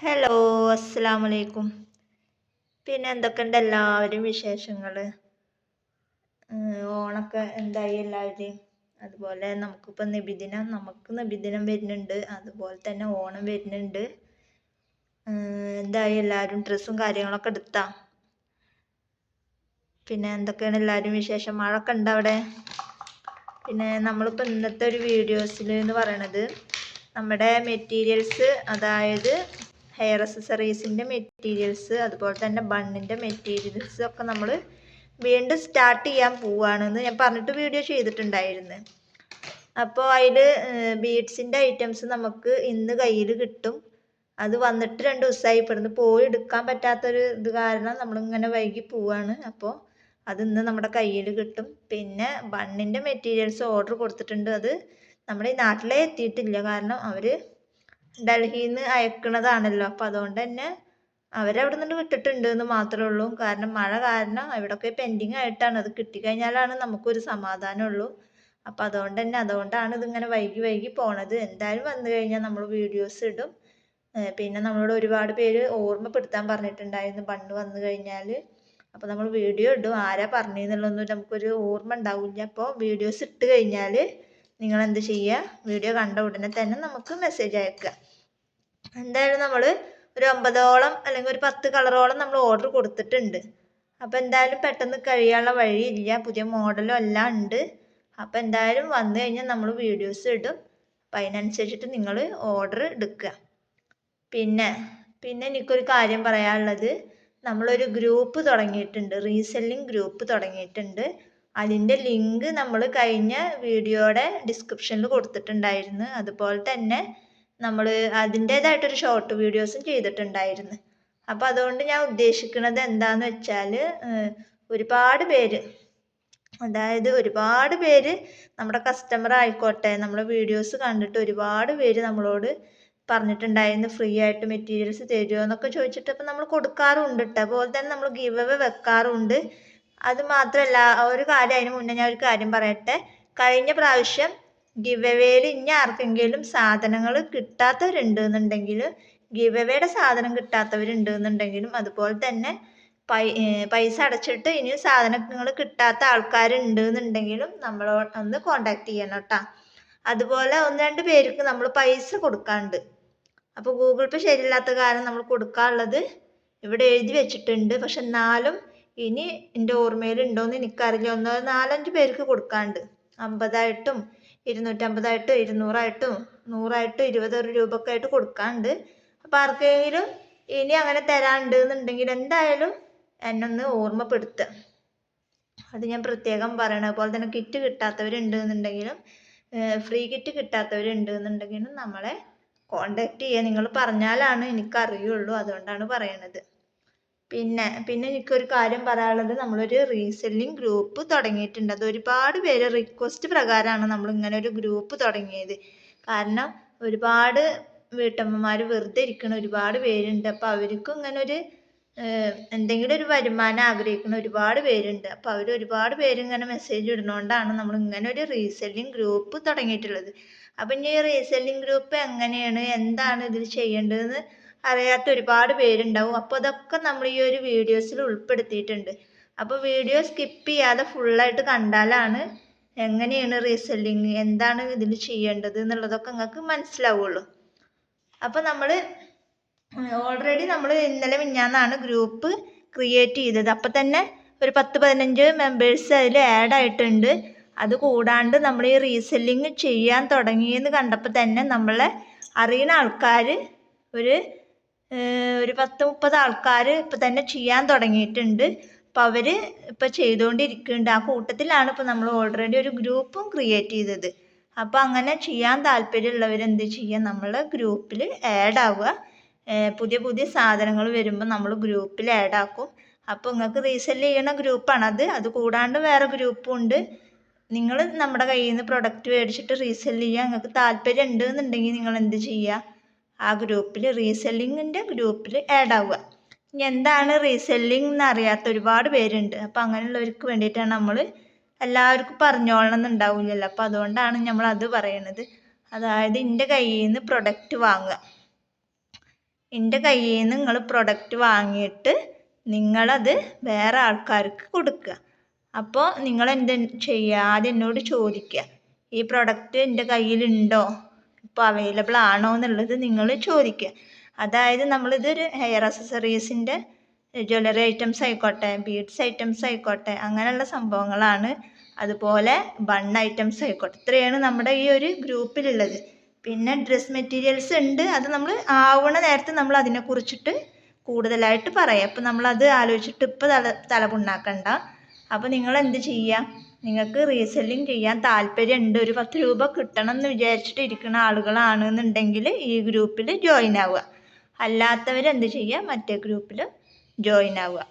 Hello അസ്സലാമു അലൈക്കും പിന്നെ എന്തൊക്കെയുണ്ട് എല്ലാവരും വിശേഷങ്ങൾ ഓണൊക്കെ എന്തായി എല്ലാവരുടെയും? അതുപോലെ നമുക്കിപ്പോൾ നബിദിനം നമുക്ക് നബിദിനം വരുന്നുണ്ട്. അതുപോലെ തന്നെ ഓണം വരുന്നുണ്ട്. എന്തായി എല്ലാവരും? ഡ്രസ്സും കാര്യങ്ങളൊക്കെ എടുത്താ? പിന്നെ എന്തൊക്കെയാണ് എല്ലാവരും വിശേഷം? മഴയൊക്കെ ഉണ്ട് അവിടെ? പിന്നെ നമ്മളിപ്പോൾ ഇന്നത്തെ ഒരു വീഡിയോസിൽ എന്ന് പറയണത് നമ്മുടെ മെറ്റീരിയൽസ് അതായത് ഹെയർ അക്സസറീസിന്റെ മെറ്റീരിയൽസ് അതുപോലെ തന്നെ ബണ്ണിന്റെ മെറ്റീരിയൽസ് ഒക്കെ നമ്മൾ വീണ്ടും സ്റ്റാർട്ട് ചെയ്യാൻ പോവുകയാണെന്ന് ഞാൻ പറഞ്ഞിട്ട് വീഡിയോ ചെയ്തിട്ടുണ്ടായിരുന്നു. അപ്പോൾ അതിൽ ബീഡ്സിന്റെ ഐറ്റംസ് നമുക്ക് ഇന്ന് കയ്യിൽ കിട്ടും. അത് വന്നിട്ട് രണ്ട് ദിവസമായി ഇവിടുന്ന് പോയി എടുക്കാൻ പറ്റാത്തൊരു ഇത് കാരണം നമ്മളിങ്ങനെ വൈകി പോവാണ്. അപ്പോൾ അത് ഇന്ന് നമ്മുടെ കയ്യിൽ കിട്ടും. പിന്നെ ബണ്ണിന്റെ മെറ്റീരിയൽസ് ഓർഡർ കൊടുത്തിട്ടുണ്ട്. അത് നമ്മുടെ ഈ നാട്ടിലേ എത്തിയിട്ടില്ല. കാരണം അവർ ഡൽഹിയിൽ നിന്ന് അയക്കണതാണല്ലോ. അപ്പൊ അതുകൊണ്ട് തന്നെ അവരവിടെ നിന്ന് വിട്ടിട്ടുണ്ട് എന്ന് മാത്രമേ ഉള്ളൂ. കാരണം മഴ കാരണം അവിടെയൊക്കെ പെൻഡിങ് ആയിട്ടാണ്. അത് കിട്ടിക്കഴിഞ്ഞാലാണ് നമുക്കൊരു സമാധാനമുള്ളൂ. അപ്പൊ അതുകൊണ്ട് തന്നെ അതുകൊണ്ടാണ് ഇതിങ്ങനെ വൈകി വൈകി പോണത്. എന്തായാലും വന്നു കഴിഞ്ഞാൽ നമ്മൾ വീഡിയോസ് ഇടും. പിന്നെ നമ്മളോട് ഒരുപാട് പേര് ഓർമ്മപ്പെടുത്താൻ പറഞ്ഞിട്ടുണ്ടായിരുന്നു ബണ്ണ് വന്നു കഴിഞ്ഞാൽ അപ്പോൾ നമ്മൾ വീഡിയോ ഇടും. ആരാ പറഞ്ഞതെന്നുള്ളതൊന്നും നമുക്കൊരു ഓർമ്മ ഉണ്ടാവില്ല. അപ്പോൾ വീഡിയോസ് ഇട്ട് കഴിഞ്ഞാൽ നിങ്ങൾ എന്ത് ചെയ്യുക വീഡിയോ കണ്ട ഉടനെ തന്നെ നമുക്ക് മെസ്സേജ് അയക്കുക. എന്തായാലും നമ്മൾ ഒരു ഒമ്പതോളം അല്ലെങ്കിൽ ഒരു പത്ത് കളറോളം നമ്മൾ ഓർഡർ കൊടുത്തിട്ടുണ്ട്. അപ്പോൾ എന്തായാലും പെട്ടെന്ന് കഴിയാനുള്ള വഴിയില്ല. പുതിയ മോഡലും എല്ലാം ഉണ്ട്. അപ്പോൾ എന്തായാലും വന്നു കഴിഞ്ഞാൽ നമ്മൾ വീഡിയോസ് ഇടും. അപ്പം അതിനനുസരിച്ചിട്ട് നിങ്ങൾ ഓർഡർ എടുക്കുക പിന്നെ പിന്നെ എനിക്കൊരു കാര്യം പറയാനുള്ളത്. നമ്മളൊരു ഗ്രൂപ്പ് തുടങ്ങിയിട്ടുണ്ട്. റീസെല്ലിംഗ് ഗ്രൂപ്പ് തുടങ്ങിയിട്ടുണ്ട്. അതിന്റെ ലിങ്ക് നമ്മൾ കഴിഞ്ഞ വീഡിയോയുടെ ഡിസ്ക്രിപ്ഷനിൽ കൊടുത്തിട്ടുണ്ടായിരുന്നു. അതുപോലെ തന്നെ നമ്മൾ അതിന്റേതായിട്ടൊരു ഷോർട്ട് വീഡിയോസും ചെയ്തിട്ടുണ്ടായിരുന്നു. അപ്പോൾ അതുകൊണ്ട് ഞാൻ ഉദ്ദേശിക്കുന്നത് എന്താണെന്ന് വെച്ചാൽ ഒരുപാട് പേര് അതായത് ഒരുപാട് പേര് നമ്മുടെ കസ്റ്റമർ ആയിക്കോട്ടെ നമ്മുടെ വീഡിയോസ് കണ്ടിട്ട് ഒരുപാട് പേര് നമ്മളോട് പറഞ്ഞിട്ടുണ്ടായിരുന്നു ഫ്രീ ആയിട്ട് മെറ്റീരിയൽസ് തരുമോ എന്നൊക്കെ ചോദിച്ചിട്ട് അപ്പോൾ നമ്മൾ കൊടുക്കാറുണ്ട് കേട്ടോ അതുപോലെ തന്നെ നമ്മൾ ഗീവ് വെക്കാറുണ്ട്. അത് മാത്രമല്ല ഒരു കാര്യം അതിന് മുന്നേ ഞാൻ ഒരു കാര്യം പറയട്ടെ. കഴിഞ്ഞ പ്രാവശ്യം ഗിവ് ഇനി ആർക്കെങ്കിലും സാധനങ്ങൾ കിട്ടാത്തവരുണ്ട് എന്നുണ്ടെങ്കിൽ ഗിവ് അവേയുടെ സാധനം കിട്ടാത്തവരുണ്ട് എന്നുണ്ടെങ്കിലും അതുപോലെ തന്നെ പൈസ അടച്ചിട്ട് ഇനി സാധനങ്ങൾ കിട്ടാത്ത ആൾക്കാരുണ്ട് എന്നുണ്ടെങ്കിലും നമ്മളോട് ഒന്ന് കോണ്ടാക്ട് ചെയ്യണം കേട്ടോ. അതുപോലെ ഒന്ന് രണ്ട് പേർക്ക് നമ്മൾ പൈസ കൊടുക്കാണ്ട്. അപ്പോൾ ഗൂഗിൾ പേ ശരിയില്ലാത്ത കാരണം നമ്മൾ കൊടുക്കാനുള്ളത് ഇവിടെ എഴുതി വെച്ചിട്ടുണ്ട്. പക്ഷെ എന്നാലും ഇനി എന്റെ ഓർമ്മയിൽ ഉണ്ടോയെന്ന് എനിക്കറിയില്ല. ഒന്നോ നാലഞ്ച് പേർക്ക് കൊടുക്കാണ്ട്. അമ്പതായിട്ടും ഇരുന്നൂറ്റമ്പതായിട്ടും ഇരുന്നൂറായിട്ടും നൂറായിട്ടും ഇരുപത് രൂപയൊക്കെ ആയിട്ട് കൊടുക്കാണ്ട്. അപ്പം ആർക്കെങ്കിലും ഇനി അങ്ങനെ തരാണ്ട് എന്നുണ്ടെങ്കിൽ എന്തായാലും എന്നെ ഒന്ന് ഓർമ്മപ്പെടുത്തുക. അത് ഞാൻ പ്രത്യേകം പറയണ അതുപോലെ തന്നെ കിറ്റ് കിട്ടാത്തവരുണ്ട് എന്നുണ്ടെങ്കിലും ഫ്രീ കിറ്റ് കിട്ടാത്തവരുണ്ട് എന്നുണ്ടെങ്കിലും നമ്മളെ കോണ്ടാക്ട് ചെയ്യുക. നിങ്ങൾ പറഞ്ഞാലാണ് എനിക്കറിയുള്ളൂ. അതുകൊണ്ടാണ് പറയണത്. പിന്നെ പിന്നെ എനിക്കൊരു കാര്യം പറയാനുള്ളത് നമ്മളൊരു റീസെല്ലിംഗ് ഗ്രൂപ്പ് തുടങ്ങിയിട്ടുണ്ട്. അത് ഒരുപാട് പേര് റിക്വസ്റ്റ് പ്രകാരമാണ് നമ്മൾ ഇങ്ങനെ ഒരു ഗ്രൂപ്പ് തുടങ്ങിയത്. കാരണം ഒരുപാട് വീട്ടമ്മമാർ വെറുതെ ഇരിക്കുന്ന ഒരുപാട് പേരുണ്ട്. അപ്പോൾ അവർക്കും ഇങ്ങനെ ഒരു എന്തെങ്കിലും ഒരു വരുമാനം ആഗ്രഹിക്കുന്ന ഒരുപാട് പേരുണ്ട്. അപ്പോൾ അവർ ഒരുപാട് പേര് ഇങ്ങനെ മെസ്സേജ് ഇടുന്നതുകൊണ്ടാണ് നമ്മൾ ഇങ്ങനെ ഒരു റീസെല്ലിംഗ് ഗ്രൂപ്പ് തുടങ്ങിയിട്ടുള്ളത്. അപ്പം ഇനി ഈ റീസെല്ലിംഗ് ഗ്രൂപ്പ് എങ്ങനെയാണ്? എന്താണ് ഇതിൽ ചെയ്യേണ്ടതെന്ന് അറിയാത്ത ഒരുപാട് പേരുണ്ടാവും. അപ്പോൾ അതൊക്കെ നമ്മൾ ഈ ഒരു വീഡിയോസിൽ ഉൾപ്പെടുത്തിയിട്ടുണ്ട്. അപ്പോൾ വീഡിയോ സ്കിപ്പ് ചെയ്യാതെ ഫുള്ളായിട്ട് കണ്ടാലാണ് എങ്ങനെയാണ് റീസെല്ലിങ് എന്താണ് ഇതിൽ ചെയ്യേണ്ടത് എന്നുള്ളതൊക്കെ നിങ്ങൾക്ക് മനസ്സിലാവുള്ളൂ. അപ്പോൾ നമ്മൾ ഓൾറെഡി നമ്മൾ ഇന്നലെ മിഞ്ഞാന്നാണ് ഗ്രൂപ്പ് ക്രിയേറ്റ് ചെയ്തത്. അപ്പോൾ തന്നെ ഒരു പത്ത് പതിനഞ്ച് മെമ്പേഴ്സ് അതിൽ ആഡ് ആയിട്ടുണ്ട്. അത് കൂടാണ്ട് നമ്മൾ ഈ റീസെല്ലിങ് ചെയ്യാൻ തുടങ്ങിയെന്ന് കണ്ടപ്പോൾ തന്നെ നമ്മളെ അറിയുന്ന ആൾക്കാർ ഒരു ഒരു പത്ത് മുപ്പത് ആൾക്കാർ ഇപ്പം തന്നെ ചെയ്യാൻ തുടങ്ങിയിട്ടുണ്ട്. അപ്പോൾ അവർ ഇപ്പം ചെയ്തുകൊണ്ടിരിക്കുന്നുണ്ട് ആ കൂട്ടത്തിലാണ് ഇപ്പോൾ നമ്മൾ ഓൾറെഡി ഒരു ഗ്രൂപ്പും ക്രിയേറ്റ് ചെയ്തത്. അപ്പോൾ അങ്ങനെ ചെയ്യാൻ താല്പര്യമുള്ളവർ എന്ത് ചെയ്യുക നമ്മൾ ഗ്രൂപ്പിൽ ആഡ് ആവുക. പുതിയ പുതിയ സാധനങ്ങൾ വരുമ്പോൾ നമ്മൾ ഗ്രൂപ്പിൽ ആഡ് ആക്കും. അപ്പോൾ നിങ്ങൾക്ക് റീസെൽ ചെയ്യണ ഗ്രൂപ്പാണത് അത്. കൂടാണ്ട് വേറെ ഗ്രൂപ്പും ഉണ്ട്. നിങ്ങൾ നമ്മുടെ കയ്യിൽ നിന്ന് പ്രൊഡക്റ്റ് മേടിച്ചിട്ട് റീസെൽ ചെയ്യുക നിങ്ങൾക്ക് താല്പര്യം ഉണ്ട് നിങ്ങൾ എന്ത് ചെയ്യുക ആ ഗ്രൂപ്പിൽ റീസെല്ലിങ്ങിന്റെ ഗ്രൂപ്പിൽ ആഡ് ആവുക. ഇനി എന്താണ് റീസെല്ലിംഗ് എന്ന് അറിയാത്ത ഒരുപാട് പേരുണ്ട്. അപ്പോൾ അങ്ങനെയുള്ളവർക്ക് വേണ്ടിയിട്ടാണ് നമ്മൾ എല്ലാവർക്കും പറഞ്ഞോളണം എന്നുണ്ടാവില്ലല്ലോ. അപ്പോൾ അതുകൊണ്ടാണ് നമ്മൾ അത് പറയണത്. അതായത് എന്റെ കയ്യിൽ നിന്ന് പ്രൊഡക്റ്റ് വാങ്ങുക. എന്റെ കയ്യിൽ നിന്ന് നിങ്ങൾ പ്രൊഡക്റ്റ് വാങ്ങിയിട്ട് നിങ്ങളത് വേറെ ആൾക്കാർക്ക് കൊടുക്കുക. അപ്പോൾ നിങ്ങൾ എന്ത് ചെയ്യുക ആദ്യം എന്നോട് ചോദിക്കുക. ഈ പ്രൊഡക്റ്റ് എന്റെ കയ്യിലുണ്ടോ? ഇപ്പോൾ അവൈലബിൾ ആണോ എന്നുള്ളത് നിങ്ങൾ ചോദിക്കുക അതായത് നമ്മളിതൊരു ഹെയർ അക്സസറീസിന്റെ ജ്വല്ലറി ഐറ്റംസ് ആയിക്കോട്ടെ ബീഡ്സ് ഐറ്റംസ് ആയിക്കോട്ടെ അങ്ങനെയുള്ള സംഭവങ്ങളാണ്. അതുപോലെ ബൺ ഐറ്റംസ് ആയിക്കോട്ടെ. ഇത്രയാണ് നമ്മുടെ ഈ ഒരു ഗ്രൂപ്പിലുള്ളത് പിന്നെ ഡ്രസ് മെറ്റീരിയൽസ് ഉണ്ട്. അത് നമ്മൾ ആവുന്ന നേരത്തെ നമ്മൾ അതിനെക്കുറിച്ചിട്ട് കൂടുതലായിട്ട് പറയാം. അപ്പം നമ്മളത് ആലോചിച്ചിട്ട് ഇപ്പോൾ തല തലപുണ്ണാക്കണ്ട. അപ്പോൾ നിങ്ങൾ എന്ത് ചെയ്യുക നിങ്ങൾക്ക് റീസെല്ലിംഗ് ചെയ്യാൻ താല്പര്യമുണ്ട് ഒരു പത്ത് രൂപ കിട്ടണം എന്ന് വിചാരിച്ചിട്ട് ഇരിക്കുന്ന ആളുകളാണെന്നുണ്ടെങ്കിൽ ഈ ഗ്രൂപ്പിൽ ജോയിൻ ആവുക. അല്ലാത്തവർ എന്ത് ചെയ്യുക? മറ്റേ ഗ്രൂപ്പിൽ ജോയിൻ ആവുക.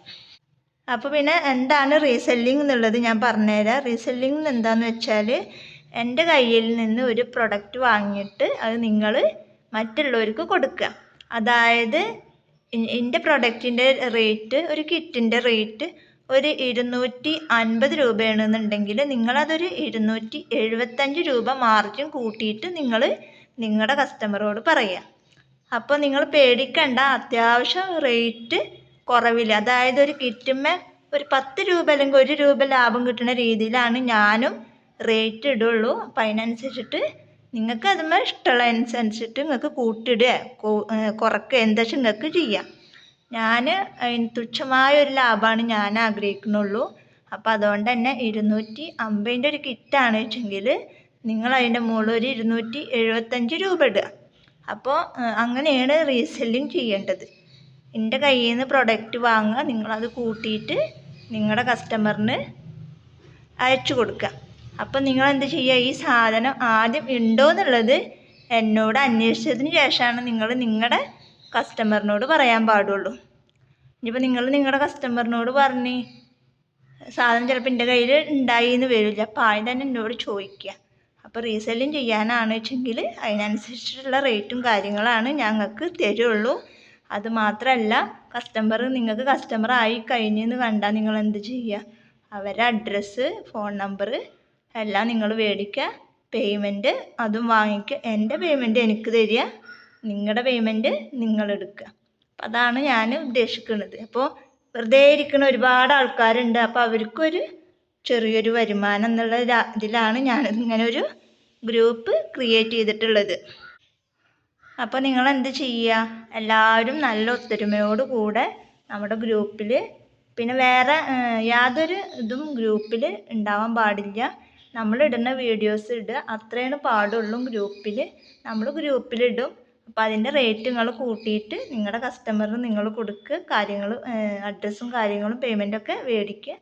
അപ്പോൾ പിന്നെ എന്താണ് റീസെല്ലിംഗ് എന്നുള്ളത് ഞാൻ പറഞ്ഞുതരാം. റീസെല്ലിംഗ് എന്താണെന്ന് വെച്ചാൽ എന്റെ കയ്യിൽ നിന്ന് ഒരു പ്രൊഡക്റ്റ് വാങ്ങിയിട്ട് അത് നിങ്ങൾ മറ്റുള്ളവർക്ക് കൊടുക്കുക. അതായത് എന്റെ പ്രൊഡക്റ്റിന്റെ റേറ്റ് ഒരു കിറ്റിന്റെ റേറ്റ് ഒരു ഇരുന്നൂറ്റി അൻപത് രൂപയാണെന്നുണ്ടെങ്കിൽ നിങ്ങളതൊരു ഇരുന്നൂറ്റി എഴുപത്തഞ്ച് രൂപ മാർജിൻ കൂട്ടിയിട്ട് നിങ്ങൾ നിങ്ങളുടെ കസ്റ്റമറോട് പറയുക അപ്പോൾ നിങ്ങൾ പേടിക്കണ്ട അത്യാവശ്യം റേറ്റ് കുറവില്ല അതായത് ഒരു കിറ്റുമ്മേ ഒരു പത്ത് രൂപ അല്ലെങ്കിൽ ഒരു രൂപ ലാഭം കിട്ടുന്ന രീതിയിലാണ് ഞാനും റേറ്റ് ഇടുള്ളൂ. അപ്പം അതിനനുസരിച്ചിട്ട് നിങ്ങൾക്ക് അതുമ്മേ ഇഷ്ടമുള്ളതനുസരിച്ചിട്ട് നിങ്ങൾക്ക് കൂട്ടിയിടുക. കുറക്കുക എന്താ വെച്ചാൽ നിങ്ങൾക്ക് ചെയ്യാം. ഞാൻ തുച്ഛമായ ഒരു ലാഭമാണ് ഞാൻ ആഗ്രഹിക്കുന്നുള്ളൂ. അപ്പോൾ അതുകൊണ്ട് തന്നെ ഇരുന്നൂറ്റി അമ്പതിന്റെ ഒരു കിറ്റാണ് വെച്ചെങ്കിൽ നിങ്ങൾ അതിന്റെ മുകളിൽ ഒരു ഇരുന്നൂറ്റി എഴുപത്തഞ്ച് രൂപ ഇടുക. അപ്പോൾ അങ്ങനെയാണ് റീസെല്ലിങ് ചെയ്യേണ്ടത്. എന്റെ കയ്യിൽ നിന്ന് പ്രൊഡക്റ്റ് വാങ്ങുക നിങ്ങളത് കൂട്ടിയിട്ട് നിങ്ങളുടെ കസ്റ്റമറിന് അയച്ചു കൊടുക്കുക. അപ്പം നിങ്ങൾ എന്ത് ചെയ്യുക? ഈ സാധനം ആദ്യം ഉണ്ടോ എന്നുള്ളത് എന്നോട് അന്വേഷിച്ചതിന് ശേഷമാണ് നിങ്ങൾ നിങ്ങളുടെ കസ്റ്റമറിനോട് പറയാൻ പാടുള്ളൂ. ഇനിയിപ്പോൾ നിങ്ങൾ നിങ്ങളുടെ കസ്റ്റമറിനോട് പറഞ്ഞ് സാധനം ചിലപ്പോൾ എന്റെ കയ്യിൽ ഉണ്ടായി എന്ന് വരില്ല. അപ്പോൾ ആദ്യം തന്നെ എന്നോട് ചോദിക്കുക അപ്പോൾ റീസെല്ലിങ് ചെയ്യാനാണ് വെച്ചെങ്കിൽ അതിനനുസരിച്ചിട്ടുള്ള റേറ്റും കാര്യങ്ങളാണ് ഞങ്ങൾക്ക് തരുള്ളൂ. അത് മാത്രമല്ല കസ്റ്റമർ നിങ്ങൾക്ക് കസ്റ്റമർ ആയി കഴിഞ്ഞെന്ന് കണ്ടാൽ നിങ്ങൾ എന്ത് ചെയ്യുക അവരുടെ അഡ്രസ്സ് ഫോൺ നമ്പർ എല്ലാം നിങ്ങൾ മേടിക്കുക പേയ്മെന്റ് അതും വാങ്ങിക്കുക എന്റെ പേയ്മെന്റ് എനിക്ക് തരിക. നിങ്ങളുടെ പേയ്മെന്റ് നിങ്ങൾ എടുക്കുക അപ്പം അതാണ് ഞാൻ ഉദ്ദേശിക്കുന്നത് അപ്പോൾ വെറുതെ ഇരിക്കുന്ന ഒരുപാട് ആൾക്കാരുണ്ട്. അപ്പോൾ അവർക്കൊരു ചെറിയൊരു വരുമാനം എന്നുള്ള ഇതിലാണ് ഞാൻ ഇങ്ങനെ ഒരു ഗ്രൂപ്പ് ക്രിയേറ്റ് ചെയ്തിട്ടുള്ളത്. അപ്പോൾ നിങ്ങൾ എന്ത് ചെയ്യുക എല്ലാവരും നല്ല ഒത്തൊരുമയോട് കൂടെ നമ്മുടെ ഗ്രൂപ്പിൽ പിന്നെ വേറെ യാതൊരു ഇതും ഗ്രൂപ്പിൽ ഉണ്ടാവാൻ പാടില്ല. നമ്മൾ ഇടുന്ന വീഡിയോസ് ഇടുക. അത്രയാണ് പാടുള്ളൂ ഗ്രൂപ്പിൽ നമ്മൾ ഗ്രൂപ്പിലിടും. അപ്പോൾ അതിന്റെ റേറ്റ് നിങ്ങൾ കൂട്ടിയിട്ട് നിങ്ങളുടെ കസ്റ്റമറിന് നിങ്ങൾ കൊടുക്കുക കാര്യങ്ങൾ അഡ്രസ്സും കാര്യങ്ങളും പേയ്മെന്റൊക്കെ മേടിക്കുക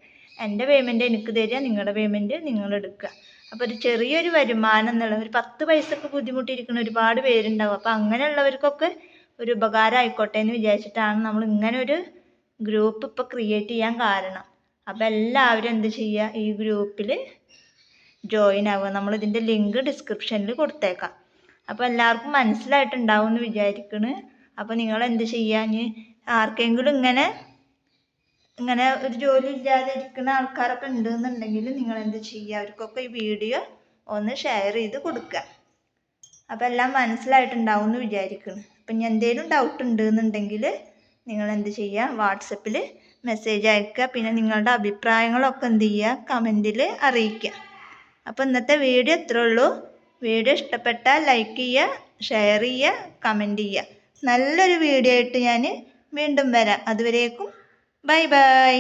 എന്റെ പേയ്മെന്റ് എനിക്ക് തരിക നിങ്ങളുടെ പേയ്മെന്റ് നിങ്ങൾ എടുക്കുക. അപ്പോൾ ഒരു ചെറിയൊരു വരുമാനം എന്നുള്ള ഒരു പത്ത് പൈസക്ക് ബുദ്ധിമുട്ടിയിരിക്കുന്ന ഒരുപാട് പേരുണ്ടാവും. അപ്പോൾ അങ്ങനെയുള്ളവർക്കൊക്കെ ഒരു ഉപകാരം ആയിക്കോട്ടെ എന്ന് വിചാരിച്ചിട്ടാണ് നമ്മൾ ഇങ്ങനെ ഒരു ഗ്രൂപ്പ് ഇപ്പോൾ ക്രിയേറ്റ് ചെയ്യാൻ കാരണം. അപ്പോൾ എല്ലാവരും എന്ത് ചെയ്യുക? ഈ ഗ്രൂപ്പിൽ ജോയിൻ ആവുക. നമ്മൾ ഇതിന്റെ ലിങ്ക് ഡിസ്ക്രിപ്ഷനിൽ കൊടുത്തേക്കാം. അപ്പോൾ എല്ലാവർക്കും മനസ്സിലായിട്ടുണ്ടാവും എന്ന് വിചാരിക്കണ്. അപ്പോൾ നിങ്ങൾ എന്ത് ചെയ്യാ? ഇനി ആർക്കെങ്കിലും ഇങ്ങനെ ഇങ്ങനെ ഒരു ജോലി ഇല്ലാതെ ഇരിക്കുന്ന ആൾക്കാരൊക്കെ ഉണ്ടെന്നുണ്ടെങ്കിൽ നിങ്ങൾ എന്ത് ചെയ്യുക അവർക്കൊക്കെ ഈ വീഡിയോ ഒന്ന് ഷെയർ ചെയ്ത് കൊടുക്കുക. അപ്പോൾ എല്ലാം മനസ്സിലായിട്ടുണ്ടാവും എന്ന് വിചാരിക്കുന്നു അപ്പം ഇനി എന്തെങ്കിലും ഡൗട്ട് ഉണ്ടെന്നുണ്ടെങ്കിൽ നിങ്ങൾ എന്ത് ചെയ്യുക വാട്സപ്പിൽ മെസ്സേജ് അയക്കുക. പിന്നെ നിങ്ങളുടെ അഭിപ്രായങ്ങളൊക്കെ എന്ത് ചെയ്യുക? കമന്റിൽ അറിയിക്കുക. അപ്പോൾ ഇന്നത്തെ വീഡിയോ ഇത്രേ ഉള്ളൂ. വീഡിയോ ഇഷ്ടപ്പെട്ടാൽ ലൈക്ക് ചെയ്യുക ഷെയർ ചെയ്യുക കമന്റ് ചെയ്യുക. നല്ലൊരു വീഡിയോ ആയിട്ട് ഞാൻ വീണ്ടും വരാം. അതുവരേക്കും ബൈ ബൈ